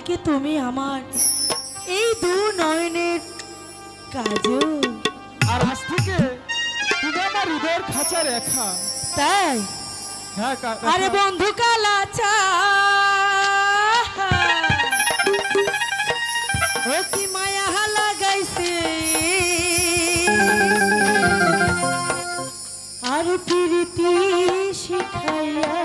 তুমি আমার এই দু নয়নের কাজল। আর আজ থেকে তুমি আমার হৃদয়ের খাঁচা রেখা। তাই? হ্যাঁ আরে বন্ধু কালাচা ও কি মায়া লাগাইছে আর প্রীতি শিখাইয়া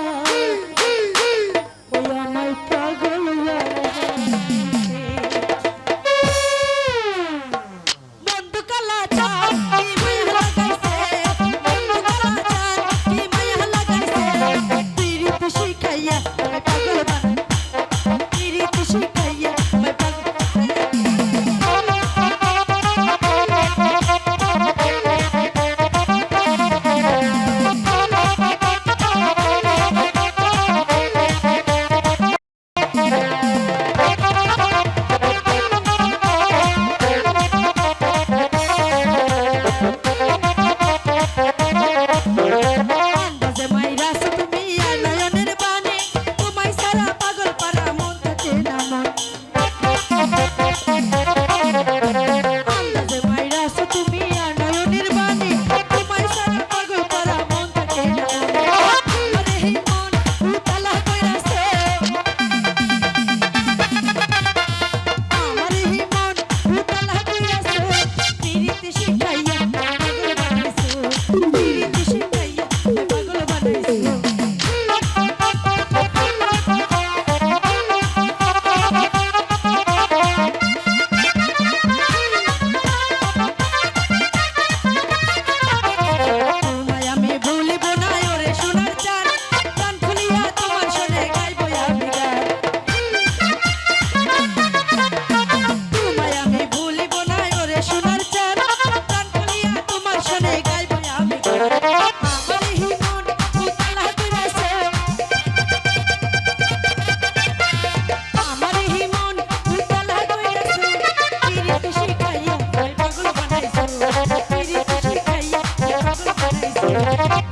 Thank you.